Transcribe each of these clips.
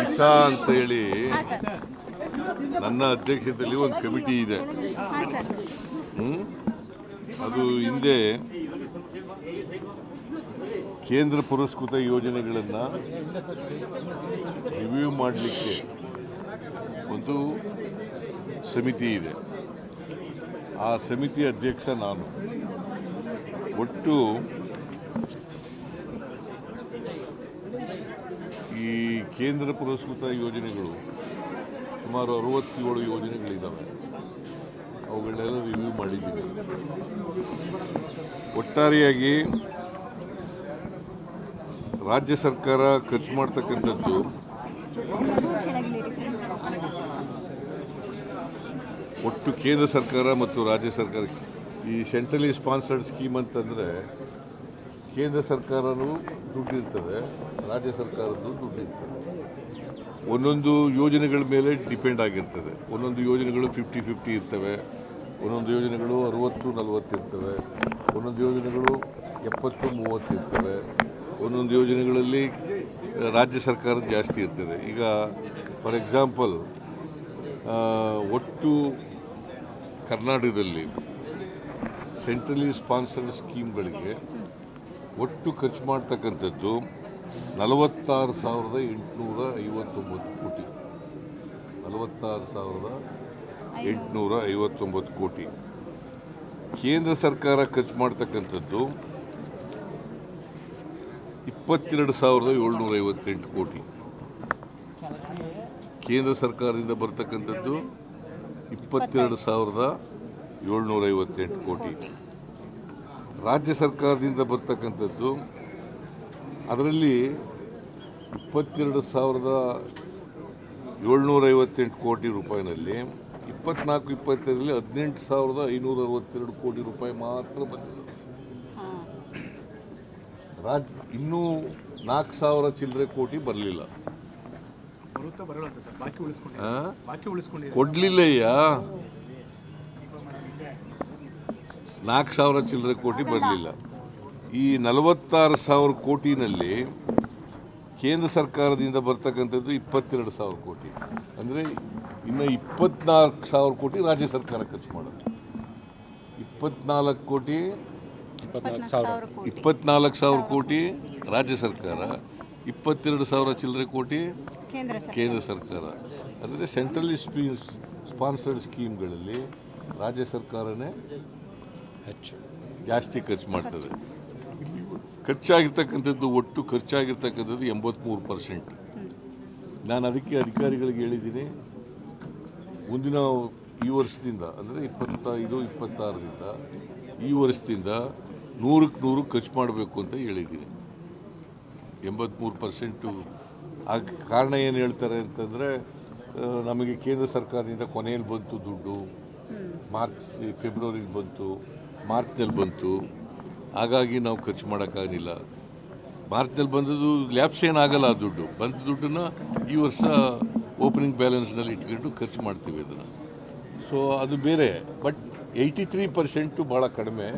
ದಿಶಾ ಅಂತ ಹೇಳಿ ನನ್ನ ಅಧ್ಯಕ್ಷತೆಯಲ್ಲಿ ಒಂದು ಕಮಿಟಿ ಇದೆ? ಅದು ಹಿಂದೆ ಕೇಂದ್ರ ಪುರಸ್ಕೃತ ಯೋಜನೆಗಳನ್ನು ರಿವ್ಯೂ ಮಾಡಲಿಕ್ಕೆ ಒಂದು ಸಮಿತಿ ಇದೆ. ಆ ಸಮಿತಿ ಅಧ್ಯಕ್ಷ ನಾನು. ಒಟ್ಟು ಈ ಕೇಂದ್ರ ಪುರಸ್ಕೃತ ಯೋಜನೆಗಳು ಸುಮಾರು ಅರವತ್ತೇಳು ಯೋಜನೆಗಳಿದ್ದಾವೆ ಅವುಗಳನ್ನೆಲ್ಲ ರಿವ್ಯೂ ಮಾಡಿದ್ದೀವಿ. ಒಟ್ಟಾರೆಯಾಗಿ ರಾಜ್ಯ ಸರ್ಕಾರ ಖರ್ಚು ಮಾಡ್ತಕ್ಕಂಥದ್ದು ಒಟ್ಟು ಕೇಂದ್ರ ಸರ್ಕಾರ ಮತ್ತು ರಾಜ್ಯ ಸರ್ಕಾರ ಈ ಸೆಂಟ್ರಲಿ ಸ್ಪಾನ್ಸರ್ಡ್ ಸ್ಕೀಮ್ ಅಂತಂದರೆ ಕೇಂದ್ರ ಸರ್ಕಾರನೂ ದುಡ್ಡಿರ್ತದೆ, ರಾಜ್ಯ ಸರ್ಕಾರದ್ದು ದುಡ್ಡಿರ್ತದೆ. ಒಂದೊಂದು ಯೋಜನೆಗಳ ಮೇಲೆ ಡಿಪೆಂಡ್ ಆಗಿರ್ತದೆ. ಒಂದೊಂದು ಯೋಜನೆಗಳು ಫಿಫ್ಟಿ ಫಿಫ್ಟಿ ಇರ್ತವೆ, ಒಂದೊಂದು ಯೋಜನೆಗಳು ಅರುವತ್ತು, ನಲವತ್ತು ಇರ್ತವೆ, ಒಂದೊಂದು ಯೋಜನೆಗಳು ಎಪ್ಪತ್ತು, ಮೂವತ್ತು ಇರ್ತವೆ. ಒಂದೊಂದು ಯೋಜನೆಗಳಲ್ಲಿ ರಾಜ್ಯ ಸರ್ಕಾರ ಜಾಸ್ತಿ ಇರ್ತದೆ. ಈಗ ಫಾರ್ ಎಕ್ಸಾಂಪಲ್ ಒಟ್ಟು ಕರ್ನಾಟಕದಲ್ಲಿ ಸೆಂಟ್ರಲಿ ಸ್ಪಾನ್ಸರ್ಡ್ ಸ್ಕೀಮ್ಗಳಿಗೆ ಒಟ್ಟು ಖರ್ಚು ಮಾಡ್ತಕ್ಕಂಥದ್ದು ನಲವತ್ತಾರು ಸಾವಿರದ ಎಂಟುನೂರ ಐವತ್ತೊಂಬತ್ತು ಕೋಟಿ. ನಲವತ್ತಾರು ಸಾವಿರದ ಎಂಟುನೂರ ಐವತ್ತೊಂಬತ್ತು ಕೋಟಿ. ಕೇಂದ್ರ ಸರ್ಕಾರ ಖರ್ಚು ಮಾಡ್ತಕ್ಕಂಥದ್ದು ಇಪ್ಪತ್ತೆರಡು ಸಾವಿರದ ಏಳ್ನೂರ ಐವತ್ತೆಂಟು ಕೋಟಿ. ಕೇಂದ್ರ ಸರ್ಕಾರದಿಂದ ಬರ್ತಕ್ಕಂಥದ್ದು ಇಪ್ಪತ್ತೆರಡು ಸಾವಿರದ ಏಳ್ನೂರ ಐವತ್ತೆಂಟು ಕೋಟಿ. ರಾಜ್ಯ ಸರ್ಕಾರದಿಂದ ಬರ್ತಕ್ಕಂಥದ್ದು ಅದರಲ್ಲಿ ಇಪ್ಪತ್ತೆರಡು ಸಾವಿರದ ಏಳ್ನೂರ ಐವತ್ತೆಂಟು ಕೋಟಿ ರೂಪಾಯಿನಲ್ಲಿ ಇಪ್ಪತ್ನಾಲ್ಕು ಇಪ್ಪತ್ತೈದರಲ್ಲಿ ಹದಿನೆಂಟು ಸಾವಿರದ ಐನೂರ ಅರವತ್ತೆರಡು ಕೋಟಿ ರೂಪಾಯಿ ಮಾತ್ರ ಬಂದಿದೆ. ರಾಜ್ ಇನ್ನೂ ನಾಲ್ಕು ಸಾವಿರ ಚಿಲ್ಲರೆ ಕೋಟಿ ಬರಲಿಲ್ಲ. ಬರುತ್ತಾ ನಾಲ್ಕು ಸಾವಿರ ಚಿಲ್ಲರೆ ಕೋಟಿ ಬರಲಿಲ್ಲ. ಈ ನಲವತ್ತಾರು ಸಾವಿರ ಕೋಟಿನಲ್ಲಿ ಕೇಂದ್ರ ಸರ್ಕಾರದಿಂದ ಬರ್ತಕ್ಕಂಥದ್ದು ಇಪ್ಪತ್ತೆರಡು ಸಾವಿರ ಕೋಟಿ. ಅಂದರೆ ಇನ್ನು ಇಪ್ಪತ್ನಾಲ್ಕು ಸಾವಿರ ಕೋಟಿ ರಾಜ್ಯ ಸರ್ಕಾರ ಖರ್ಚು ಮಾಡೋದು. ಇಪ್ಪತ್ನಾಲ್ಕು ಕೋಟಿ ಇಪ್ಪತ್ನಾಲ್ಕು ಸಾವಿರ ಕೋಟಿ. ಇಪ್ಪತ್ನಾಲ್ಕು ಸಾವಿರ ಕೋಟಿ ರಾಜ್ಯ ಸರ್ಕಾರ ಇಪ್ಪತ್ತೆರಡು ಸಾವಿರ ಚಿಲ್ಲರೆ ಕೋಟಿ ಕೇಂದ್ರ ಸರ್ಕಾರ. ಅಂದರೆ ಸೆಂಟ್ರಲ್ ಸ್ಪೀಸ್ ಸ್ಪಾನ್ಸರ್ಡ್ ಸ್ಕೀಮ್ಗಳಲ್ಲಿ ರಾಜ್ಯ ಸರ್ಕಾರನೇ ಹೆಚ್ಚು. ಜಾಸ್ತಿ ಖರ್ಚು ಮಾಡ್ತದೆ. ಖರ್ಚಾಗಿರ್ತಕ್ಕಂಥದ್ದು ಒಟ್ಟು ಖರ್ಚಾಗಿರ್ತಕ್ಕಂಥದ್ದು ಎಂಬತ್ತ್ಮೂರು ಪರ್ಸೆಂಟ್. ನಾನು ಅದಕ್ಕೆ ಅಧಿಕಾರಿಗಳಿಗೆ ಹೇಳಿದ್ದೀನಿ ಮುಂದಿನ ಈ ವರ್ಷದಿಂದ ಅಂದರೆ ಇಪ್ಪತ್ತೈದು ಇಪ್ಪತ್ತಾರರಿಂದ ಈ ವರ್ಷದಿಂದ ನೂರಕ್ಕೆ ನೂರು ಖರ್ಚು ಮಾಡಬೇಕು ಅಂತ ಹೇಳಿದ್ದೀನಿ. ಎಂಬತ್ತ್ಮೂರು ಪರ್ಸೆಂಟು ಆ ಕಾರಣ ಏನು ಹೇಳ್ತಾರೆ ಅಂತಂದರೆ ನಮಗೆ ಕೇಂದ್ರ ಸರ್ಕಾರದಿಂದ ಕೊನೆಯಲ್ಲಿ ಬಂತು ದುಡ್ಡು. ಮಾರ್ಚ್ ಫೆಬ್ರವರಿಗೆ ಬಂತು. ಮಾರ್ಚ್ನಲ್ಲಿ ಬಂತು. ಹಾಗಾಗಿ ನಾವು ಖರ್ಚು ಮಾಡೋಕ್ಕಾಗಲಿಲ್ಲ. ಮಾರ್ಚ್ನಲ್ಲಿ ಬಂದದ್ದು ಲ್ಯಾಬ್ಸ್ ಏನಾಗಲ್ಲ ಆ ದುಡ್ಡು. ಬಂದ ದುಡ್ಡನ್ನು ಈ ವರ್ಷ ಓಪನಿಂಗ್ ಬ್ಯಾಲೆನ್ಸ್ನಲ್ಲಿ ಇಟ್ಕೊಂಡು ಖರ್ಚು ಮಾಡ್ತೀವಿ ಅದನ್ನು. ಸೊ ಅದು ಬೇರೆ. ಬಟ್ ಏಯ್ಟಿ ತ್ರೀ ಪರ್ಸೆಂಟು ಭಾಳ ಕಡಿಮೆ.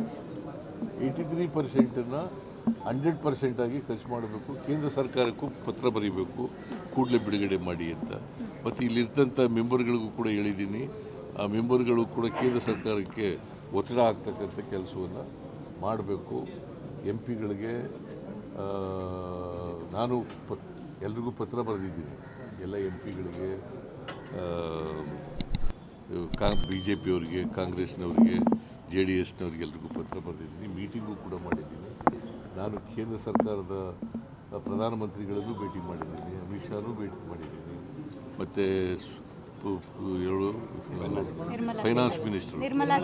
ಏಯ್ಟಿ ತ್ರೀ ಪರ್ಸೆಂಟನ್ನು ಹಂಡ್ರೆಡ್ ಪರ್ಸೆಂಟಾಗಿ ಖರ್ಚು ಮಾಡಬೇಕು. ಕೇಂದ್ರ ಸರ್ಕಾರಕ್ಕೂ ಪತ್ರ ಬರೀಬೇಕು. ಕೂಡಲೇ ಬಿಡುಗಡೆ ಮಾಡಿ ಅಂತ. ಮತ್ತು ಇಲ್ಲಿರ್ತಂಥ ಮೆಂಬರ್ಗಳಿಗೂ ಕೂಡ ಹೇಳಿದ್ದೀನಿ. ಆ ಮೆಂಬರ್ಗಳು ಕೂಡ ಕೇಂದ್ರ ಸರ್ಕಾರಕ್ಕೆ ಒತ್ತಡ ಆಗ್ತಕ್ಕಂಥ ಕೆಲಸವನ್ನು ಮಾಡಬೇಕು. ಎಂ ಪಿಗಳಿಗೆ ನಾನು ಪತ್, ಎಲ್ರಿಗೂ ಪತ್ರ ಬರೆದಿದ್ದೀನಿ. ಎಲ್ಲ ಎಂ ಪಿಗಳಿಗೆ ಕಾ ಬಿ ಜೆ ಪಿಯವರಿಗೆ ಕಾಂಗ್ರೆಸ್ನವರಿಗೆ ಜೆ ಡಿ ಎಸ್ನವ್ರಿಗೆ ಎಲ್ರಿಗೂ ಪತ್ರ ಬರೆದಿದ್ದೀನಿ. ಮೀಟಿಂಗು ಕೂಡ ಮಾಡಿದ್ದೀನಿ. ನಾನು ಕೇಂದ್ರ ಸರ್ಕಾರದ ಪ್ರಧಾನಮಂತ್ರಿಗಳನ್ನು ಭೇಟಿ ಮಾಡಿದ್ದೀನಿ. ಅಮಿತ್ ಶಾನೂ ಭೇಟಿ ಮಾಡಿದ್ದೀನಿ. ಮತ್ತು ನಿರ್ಮಲಾ ಫೈನಾನ್ಸ್ ಮಿನಿಸ್ಟರ್ ನಿರ್ಮಲಾ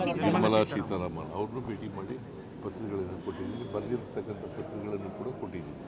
ಸೀತಾರಾಮನ್. ಅವ್ರನ್ನೂ ಭೇಟಿ ಮಾಡಿ ಪತ್ರಿಕೆಗಳನ್ನು ಕೊಟ್ಟಿದ್ದೀನಿ. ಬರೆದಿರ್ತಕ್ಕಂಥ ಪತ್ರಿಕೆಗಳನ್ನು ಕೂಡ ಕೊಟ್ಟಿದ್ದೀನಿ.